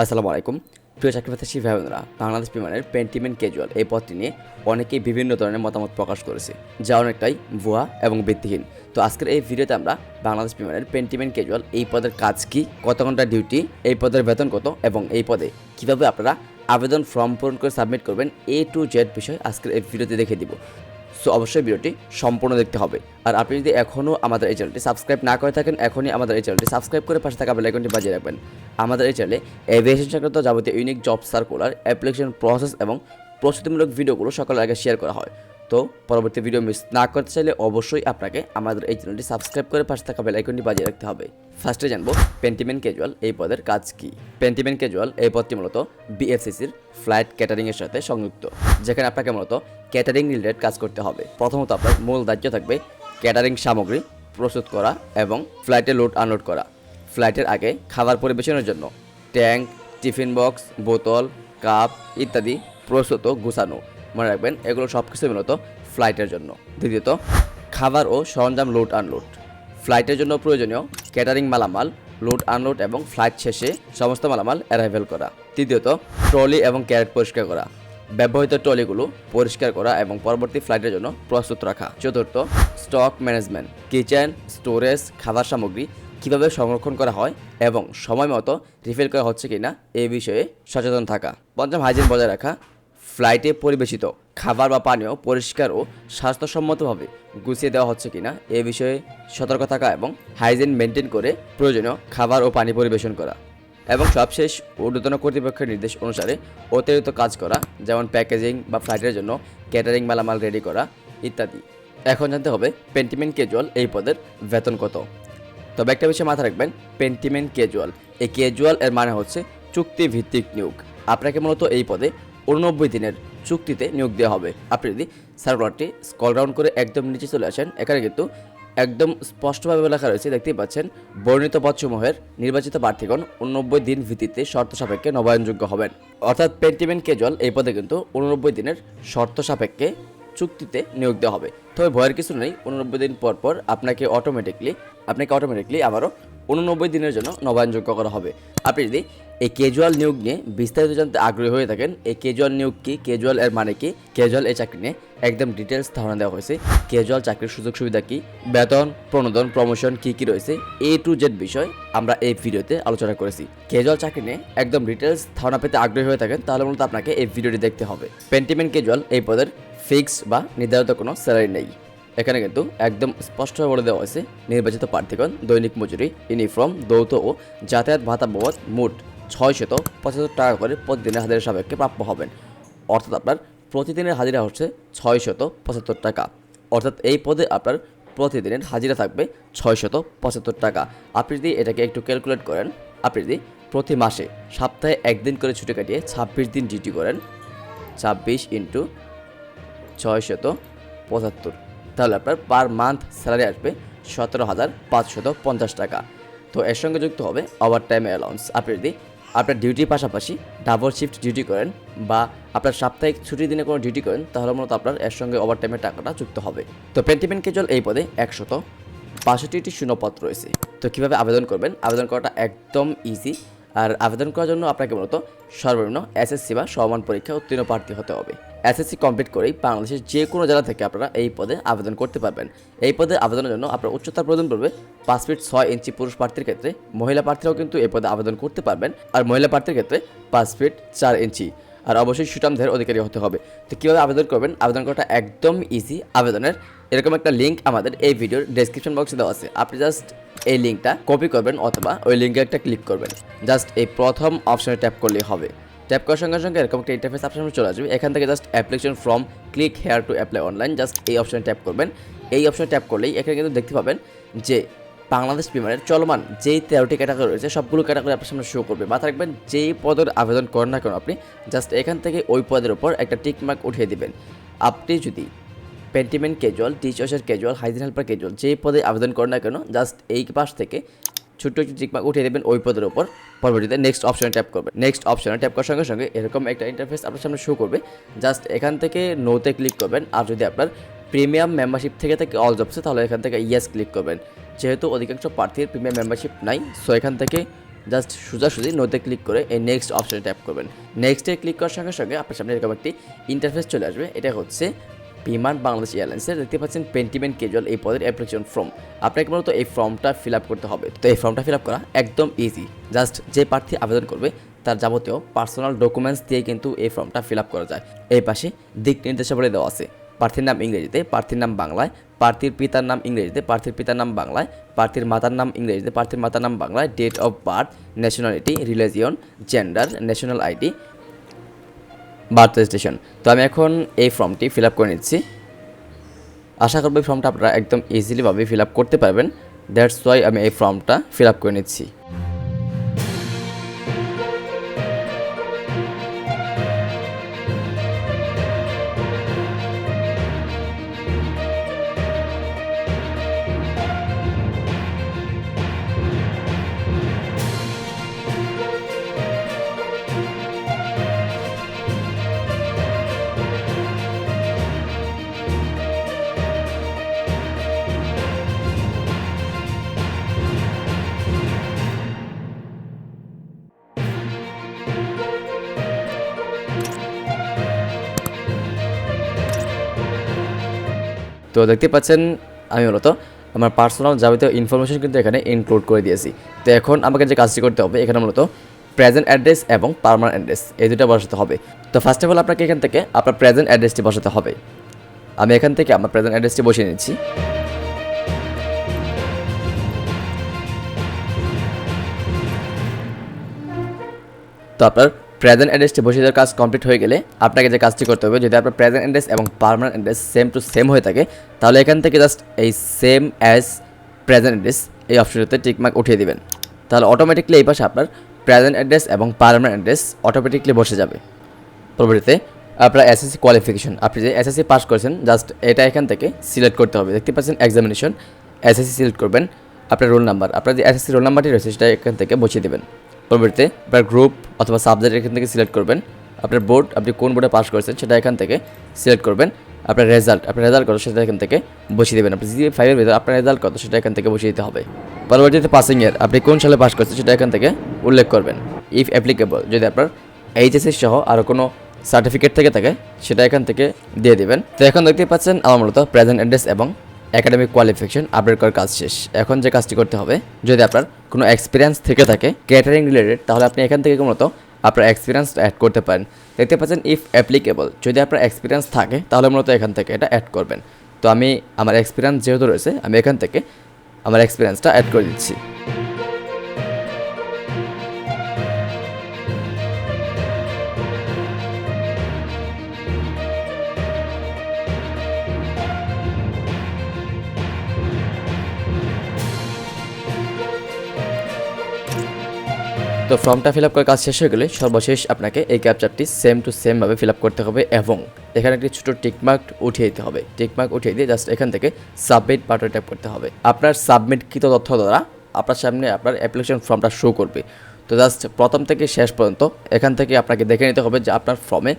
আসসালামু আলাইকুম। প্রিয় চাকরিপ্রার্থী ভাই বোনেরা বাংলাদেশ বিমানের পেন্টিমেন্ট ক্যাজুয়াল এই পদটি নিয়ে অনেকেই বিভিন্ন ধরনের মতামত প্রকাশ করেছে, যা অনেকটাই ভুয়া এবং ভিত্তিহীন। তো আজকের এই ভিডিওতে আমরা বাংলাদেশ বিমানের পেন্টিমেন্ট ক্যাজুয়াল এই পদের কাজ কি, কত ঘণ্টা ডিউটি এই পদের বেতন কত এবং এই পদে কীভাবে আপনারা আবেদন ফর্ম পূরণ করে সাবমিট করবেন এ টু জেড বিষয় আজকের এই ভিডিওতে দেখে দিব। সো অবশ্যই ভিডিওটি সম্পূর্ণ দেখতে হবে। আর আপনি যদি এখনও আমাদের এই চ্যানেলটি সাবস্ক্রাইব না করে থাকেন, এখনই আমাদের এই চ্যানেলটি সাবস্ক্রাইব করে পাশে থাকা বেলাইকনটি বাজিয়ে রাখবেন। আমাদের এই চ্যানেলে এভিয়েশন সংক্রান্ত যাবতীয় unique job circular application process এবং প্রস্তুতিমূলক ভিডিওগুলো সকালের আগে শেয়ার করা হয়। তো পরবর্তী ভিডিও মিস না করতে চাইলে অবশ্যই আপনাকে আমাদের এই চ্যানেলটি সাবস্ক্রাইব করে পাশে থাকা বেলাইকনটি বাজিয়ে রাখতে হবে। ফার্স্টে জানব পেন্টিমেন্ট ক্যাজুয়াল এই পদের কাজ কি। পেন্টিমেন্ট ক্যাজুয়াল এই পদটি মূলত বিএফসিসির ফ্লাইট ক্যাটারিং এর সাথে সংযুক্ত, যেখানে আপনাকে মূলত ক্যাটারিং রিলেটেড কাজ করতে হবে। প্রথমত আপনার মূল দায়িত্ব থাকবে ক্যাটারিং সামগ্রী প্রস্তুত করা এবং ফ্লাইটে লোড আনলোড করা। ফ্লাইটের আগে খাবার পরিবেশনের জন্য ট্যাঙ্ক টিফিন বক্স বোতল কাপ ইত্যাদি প্রস্তুত গুছানো। মনে রাখবেন, এগুলো সব কিছু মূলত ফ্লাইটের জন্য। দ্বিতীয়ত, খাবার ও সরঞ্জাম লোড আনলোড ফ্লাইটের জন্য প্রয়োজনীয় ক্যাটারিং মালামাল লোড আনলোড এবং ফ্লাইট শেষে সমস্ত মালামাল অ্যারাইভেল করা। তৃতীয়ত, ট্রলি এবং ক্যারেট পরিষ্কার করা। ব্যবহৃত ট্রলিগুলো পরিষ্কার করা এবং পরবর্তী ফ্লাইটের জন্য প্রস্তুত রাখা। চতুর্থ স্টক ম্যানেজমেন্ট কিচেন স্টোরেজ খাবার সামগ্রী কীভাবে সংরক্ষণ করা হয় এবং সময় মতো রিফিল করা হচ্ছে কিনা এ বিষয়ে সচেতন থাকা। পঞ্চম হাইজিন বজায় রাখা। ফ্লাইটে পরিবেশিত খাবার বা পানীয় পরিষ্কার ও স্বাস্থ্যসম্মতভাবে গুছিয়ে দেওয়া হচ্ছে কিনা এ বিষয়ে সতর্ক থাকা এবং হাইজিন মেনটেন করে প্রয়োজনীয় খাবার ও পানি পরিবেশন করা এবং সবশেষ ঊর্ধ্বতন কর্তৃপক্ষের নির্দেশ অনুসারে অতিরিক্ত কাজ করা, যেমন প্যাকেজিং বা ফ্লাইটের জন্য ক্যাটারিং মালামাল রেডি করা ইত্যাদি। এখন জানতে হবে পেন্টিমেন্ট ক্যাজুয়াল এই পদের বেতন কত। তবে একটা বিষয় মাথায় রাখবেন, পেন্টিমেন্ট ক্যাজুয়াল। এই ক্যাজুয়াল এর মানে হচ্ছে চুক্তিভিত্তিক নিয়োগ। আপনাকে মূলত এই পদে উননব্বই দিনের চুক্তিতে নিয়োগ দেওয়া হবে। আপনি যদি সার্কুলারটি স্কল ডাউন করে একদম নিচে চলে আসেন, এখানে কিন্তু একদম স্পষ্টভাবে লেখা রয়েছে, দেখতেই পাচ্ছেন, বর্ণিত পদসমূহের নির্বাচিত প্রার্থীগণ উননব্বই দিন ভিত্তিতে শর্ত সাপেক্ষে নবায়নযোগ্য হবেন। অর্থাৎ পেন্টিমেন্ট ক্যাজুয়াল এই পদে কিন্তু উননব্বই দিনের শর্ত সাপেক্ষে চুক্তিতে নিয়োগ দেওয়া হবে। তবে ভয়ের কিছু নেই উননব্বই দিন পর পর আপনাকে অটোমেটিকলি আপনাকে অটোমেটিকলি আবারও উননব্বই দিনের জন্য নবায়নযোগ্য করা হবে। আপনি যদি এই ক্যাজুয়াল নিয়োগ নিয়ে বিস্তারিত জানতে আগ্রহী হয়ে থাকেন। এই ক্যাজুয়াল নিয়োগ কি? ক্যাজুয়াল এর মানে কি? ক্যাজুয়াল এই চাকরি নিয়ে একদম ডিটেলস ধারণা দেওয়া হয়েছে। ক্যাজুয়াল চাকরির সুযোগ সুবিধা কি? বেতন, প্রণোদন প্রমোশন কি কি রয়েছে? এ টু জেড বিষয় আমরা এই ভিডিওতে আলোচনা করেছি। ক্যাজুয়াল চাকরি নিয়ে একদম ডিটেলস ধারণা পেতে আগ্রহী হয়ে থাকেন, তাহলে মূলত আপনাকে এই ভিডিওটি দেখতে হবে। পেন্টিমেন্ট ক্যাজুয়াল এই পদের ফিক্স বা নির্ধারিত কোনো স্যালারি নেই। এখানে কিন্তু একদম স্পষ্টভাবে বলে দেওয়া হয়েছে, নির্বাচিত প্রার্থীগণ, দৈনিক মজুরি ইউনিফর্ম দৌত ও যাতায়াত ভাতা বাবদ মোট ছয় শত পঁচাত্তর টাকা করে প্রতিদিনের হাজিরা সাপেক্ষে প্রাপ্য হবেন। অর্থাৎ আপনার প্রতিদিনের হাজিরা হচ্ছে ছয় শত পঁচাত্তর টাকা। অর্থাৎ এই পদে আপনার প্রতিদিনের হাজিরা থাকবে ছয় শত পঁচাত্তর টাকা। আপনি যদি এটাকে একটু ক্যালকুলেট করেন, আপনি যদি প্রতি মাসে সপ্তাহে একদিন করে ছুটি কাটিয়ে ছাব্বিশ দিন ডিউটি করেন, ছাব্বিশ ইন্টু ছয়শত পঁচাত্তর। তাহলে আপনার পার মান্থ স্যালারি আসবে সতেরো হাজার পাঁচশত পঞ্চাশ টাকা। তো এর সঙ্গে যুক্ত হবে ওভার টাইম অ্যালাউন্স আপনি যদি আপনার ডিউটির পাশাপাশি ডাবল শিফট ডিউটি করেন বা আপনার সাপ্তাহিক ছুটির দিনে কোনো ডিউটি করেন, তাহলে মূলত আপনার এর সঙ্গে ওভার টাইমের টাকাটা যুক্ত হবে। তো পেন্টিমেন্ট কেজল এই পদে একশত বাষট্টিটি শূন্যপত্র রয়েছে। তো কীভাবে আবেদন করবেন? আবেদন করাটা একদম ইজি আর আবেদন করার জন্য আপনাকে মূলত সর্বনিম্ন এসএসসি বা সমান পরীক্ষা উত্তীর্ণ প্রার্থী হতে হবে। এসএসসি কমপ্লিট করেই বাংলাদেশের যে কোনো জেলা থেকে আপনারা এই পদে আবেদন করতে পারবেন। এই পদে আবেদনের জন্য আপনার উচ্চতা প্রয়োজন পড়বে পাঁচ ফিট ছয় ইঞ্চি পুরুষ প্রার্থীর ক্ষেত্রে। মহিলা প্রার্থীরাও কিন্তু এই পদে আবেদন করতে পারবেন। আর মহিলা প্রার্থীর ক্ষেত্রে পাঁচ ফিট চার ইঞ্চি। আর অবশ্যই সুটামদের অধিকারী হতে হবে। তো কীভাবে আবেদন করবেন? আবেদন করাটা একদম ইজি আবেদনের এরকম একটা লিঙ্ক আমাদের এই ভিডিওর ডেসক্রিপশন বক্সে দেওয়া আছে। আপনি জাস্ট এই লিঙ্কটা কপি করবেন অথবা ওই লিঙ্কে একটা ক্লিক করবেন। জাস্ট এই প্রথম অপশনে ট্যাপ করলেই হবে। ট্যাপ করার সঙ্গে সঙ্গে এরকম একটা ইন্টারফেস আপনার চলে আসবে। এখান থেকে just application form click here to apply online just এই অপশনে ট্যাপ করবেন। এই অপশনে ট্যাপ করলেই এখানে কিন্তু দেখতে পাবেন যে বাংলাদেশ বিমানের চলমান যেই তেরোটি ক্যাটাগরি রয়েছে, সবগুলো ক্যাটাগরি আপনার সামনে শো করবে। মাথা রাখবেন, যেই পদের আবেদন করেন না কেন আপনি জাস্ট এখান থেকে ওই পদের উপর একটা টিক মার্ক উঠিয়ে দিবেন। আপনি যদি পেন্টিমেন্ট ক্যাজুয়াল টিচার্সের ক্যাজুয়াল হাইজিন হেল্পার ক্যাজুয়াল যেই পদে আবেদন করেন না কেন জাস্ট এই পাশ থেকে ছোট্ট একটু টিকমার্ক উঠিয়ে দেবেন ওই পদের উপর। পরবর্তীতে নেক্সট অপশনে ট্যাপ করবেন নেক্সট অপশনে ট্যাপ করার সঙ্গে সঙ্গে এরকম একটা ইন্টারফেস আপনার সামনে শো করবে। জাস্ট এখান থেকে নোতে ক্লিক করবেন। আর যদি আপনার প্রিমিয়াম মেম্বারশিপ থেকে থাকে অল জবসে তাহলে এখান থেকে ইয়েস ক্লিক করবেন। যেহেতু অধিকাংশ প্রার্থীর প্রিমিয়াম মেম্বারশিপ নাই সো এখান থেকে জাস্ট সোজাসুজি নোতে ক্লিক করে এই নেক্সট অপশানে ট্যাপ করবেন। নেক্সটে ক্লিক করার সঙ্গে সঙ্গে আপনার সামনে এরকম একটি ইন্টারফেস চলে আসবে। এটা হচ্ছে বিমান বাংলাদেশ এয়ারলাইন্সের দেখতে পাচ্ছেন পেন্টিমেন্ট কেজুয়াল এই পদের অ্যাপ্লিকেশন ফর্ম আপনাকে মূলত এই ফর্মটা ফিল আপ করতে হবে। তো এই ফর্মটা ফিল আপ করা একদম ইজি জাস্ট যে প্রার্থী আবেদন করবে, তার যাবতীয় পার্সোনাল ডকুমেন্টস দিয়ে কিন্তু এই ফর্মটা ফিল আপ করা যায়। এই পাশে দিক নির্দেশাবলী দেওয়া আছে। প্রার্থীর নাম ইংরেজিতে প্রার্থীর নাম বাংলায় প্রার্থীর পিতার নাম ইংরেজিতে প্রার্থীর পিতার নাম বাংলায় প্রার্থীর মাতার নাম ইংরেজিতে প্রার্থীর মাতার নাম বাংলায় date of birth nationality religion gender national ID birth registration তো আমি এখন এই ফর্মটি ফিল আপ করে নিচ্ছি। আশা করব এই ফর্মটা আপনারা একদম ইজিলিভাবে ফিল আপ করতে পারবেন। দ্যাটস ওয়াই আমি এই ফর্মটা ফিল আপ করে নিচ্ছি। তো দেখতে পাচ্ছেন, আমি মূলত আমার পার্সোনাল যাবতীয় ইনফরমেশন কিন্তু এখানে ইনক্লুড করে দিয়েছি। তো এখন আমাকে যে কাজটি করতে হবে, এখানে মূলত প্রেজেন্ট অ্যাড্রেস এবং পারমানেন্ট অ্যাড্রেস এই দুটো বসাতে হবে। তো ফার্স্ট অফ অল আপনাকে এখান থেকে আপনার প্রেজেন্ট অ্যাড্রেসটি বসাতে হবে। আমি এখান থেকে আমার প্রেজেন্ট অ্যাড্রেসটি বসিয়ে নিচ্ছি। তো আপনার প্রেজেন্ট অ্যাড্রেসটি বসিয়ে দেওয়ার কাজ কমপ্লিট হয়ে গেলে আপনাকে যে কাজটি করতে হবে, যদি আপনার প্রেজেন্ট অ্যাড্রেস এবং permanent address same to same হয়ে থাকে, তাহলে এখান থেকে জাস্ট এই সেম অ্যাজ প্রেজেন্ট অ্যাড্রেস এই অপশনটিতে টিকমার্ক উঠিয়ে দিবেন। তাহলে অটোমেটিকলি এই পাশে আপনার প্রেজেন্ট অ্যাড্রেস এবং পারমানেন্ট অ্যাড্রেস অটোমেটিকলি বসে যাবে। পরবর্তীতে আপনার এসএসসি কোয়ালিফিকেশন আপনি যে এসএসসি পাস করেছেন জাস্ট এটা এখান থেকে সিলেক্ট করতে হবে। দেখতে পাচ্ছেন এক্সামিনেশন এসএসসি সিলেক্ট করবেন। আপনার রোল নাম্বার আপনার যে এসএসসি রোল নাম্বারটি রয়েছে, সেটা এখান থেকে বসিয়ে দেবেন। পরবর্তীতে আপনার গ্রুপ অথবা সাবজেক্ট এখান থেকে সিলেক্ট করবেন। আপনার বোর্ড আপনি কোন বোর্ডে পাস করেছেন সেটা এখান থেকে সিলেক্ট করবেন। আপনার রেজাল্ট আপনার রেজাল্ট কত সেটা এখান থেকে বসিয়ে দেবেন। আপনি জি ফাইভের ভিতরে আপনার রেজাল্ট কত সেটা এখান থেকে বসিয়ে দিতে হবে। পরবর্তীতে পাসিং ইয়ার আপনি কোন সালে পাস করছেন সেটা এখান থেকে উল্লেখ করবেন। ইফ অ্যাপ্লিকেবল যদি আপনার এইচএসসি সহ আরও কোনো সার্টিফিকেট থেকে থাকে, সেটা এখান থেকে দিয়ে দেবেন। তো এখন দেখতে পাচ্ছেন, আমার মূলত প্রেজেন্ট অ্যাড্রেস এবং একাডেমিক কোয়ালিফিকেশন আপডেট করার কাজ শেষ। এখন যে কাজটি করতে হবে, যদি আপনার কোনো এক্সপিরিয়েন্স থেকে থাকে ক্যাটারিং রিলেটেড তাহলে আপনি এখান থেকে মূলত আপনার এক্সপিরিয়েন্স অ্যাড করতে পারেন। দেখতে পাচ্ছেন ইফ অ্যাপ্লিকেবল যদি আপনার এক্সপিরিয়েন্স থাকে, তাহলে মূলত এখান থেকে এটা অ্যাড করবেন। তো আমি, আমার এক্সপিরিয়েন্স যেহেতু রয়েছে, আমি এখান থেকে আমার এক্সপিরিয়েন্সটা অ্যাড করে দিচ্ছি। তো ফর্মটা ফিল আপ করার কাজ শেষ হয়ে গেলে সর্বশেষ আপনাকে এই ক্যাপচারটি সেম টু সেমভাবে ফিল আপ করতে হবে এবং এখানে একটি ছোটো টিকমার্ক উঠিয়ে দিতে হবে। টিকমার্ক উঠিয়ে দিয়ে জাস্ট এখান থেকে সাবমিট বাটন ট্যাপ করতে হবে। আপনার সাবমিটকৃত তথ্য দ্বারা আপনার সামনে আপনার অ্যাপ্লিকেশন ফর্মটা শো করবে। তো জাস্ট প্রথম থেকে শেষ পর্যন্ত এখান থেকে আপনাকে দেখে নিতে হবে যে আপনার ফর্মে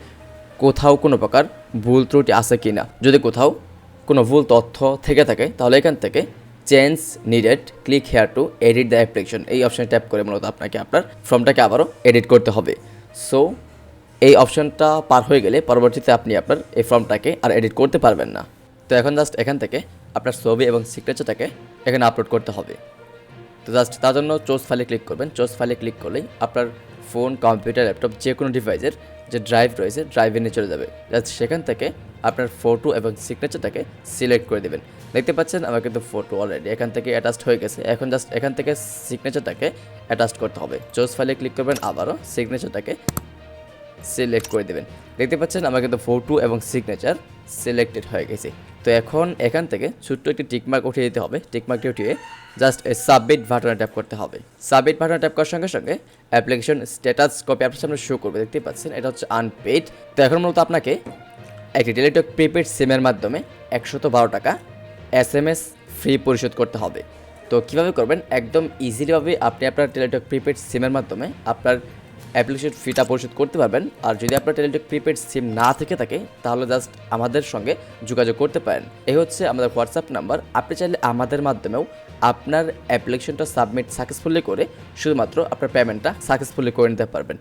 কোথাও কোনো প্রকার ভুল ত্রুটি আছে কি না যদি কোথাও কোনো ভুল তথ্য থেকে থাকে, তাহলে এখান থেকে change needed click here to edit the application এই অপশানে ট্যাপ করে মূলত আপনাকে আপনার ফর্মটাকে আবারও এডিট করতে হবে। সো এই অপশনটা পার হয়ে গেলে পরবর্তীতে আপনি আপনার এই ফর্মটাকে আর এডিট করতে পারবেন না। তো এখন জাস্ট এখান থেকে আপনার ছবি এবং সিগনেচারটাকে এখানে আপলোড করতে হবে। তো জাস্ট তার জন্য চোজ ফাইলে ক্লিক করবেন। চোজ ফাইলে ক্লিক করলেই আপনার ফোন, কম্পিউটার, ল্যাপটপ যে কোনো ডিভাইসের যে ড্রাইভ রয়েছে ড্রাইভে নিয়ে চলে যাবে। জাস্ট সেখান থেকে আপনার ফটো এবং সিগনেচারটাকে সিলেক্ট করে দেবেন। দেখতে পাচ্ছেন আমার কিন্তু ফটো অলরেডি এখান থেকে অ্যাটাচড হয়ে গেছে। এখন জাস্ট এখান থেকে সিগনেচারটাকে অ্যাটাচ করতে হবে। চোজ ফাইলে ক্লিক করবেন, আবারও সিগনেচারটাকে সিলেক্ট করে দেবেন। দেখতে পাচ্ছেন আমার কিন্তু ফটো এবং সিগনেচার সিলেক্টেড হয়ে গেছে। তো এখন এখান থেকে ছোট্ট একটি টিকমার্ক উঠিয়ে দিতে হবে। টিকমার্কটি উঠিয়ে জাস্ট সাবমিট বাটনে ট্যাপ করতে হবে। সাবমিট বাটনে ট্যাপ করার সঙ্গে সঙ্গে অ্যাপ্লিকেশন স্ট্যাটাস কপি আপনার সামনে শো করবে। দেখতে পাচ্ছেন, এটা হচ্ছে আনপেড তো এখন মূলত আপনাকে একটি টেলিটক প্রিপেড সিমের মাধ্যমে একশত বারো টাকা এস এম এস ফ্রি পরিশোধ করতে হবে। তো কীভাবে করবেন? একদম ইজিলিভাবে আপনি আপনার টেলিটক প্রিপেড সিমের মাধ্যমে আপনার অ্যাপ্লিকেশন ফিটা পরিশোধ করতে পারবেন। আর যদি আপনার টেলিটক প্রিপেড সিম না থেকে থাকে, তাহলে জাস্ট আমাদের সঙ্গে যোগাযোগ করতে পারেন। এই হচ্ছে আমাদের হোয়াটসঅ্যাপ নাম্বার। আপনি চাইলে আমাদের মাধ্যমেও আপনার অ্যাপ্লিকেশনটা সাবমিট সাকসেসফুলি করে শুধুমাত্র আপনার পেমেন্টটা সাকসেসফুলি করে নিতে পারবেন।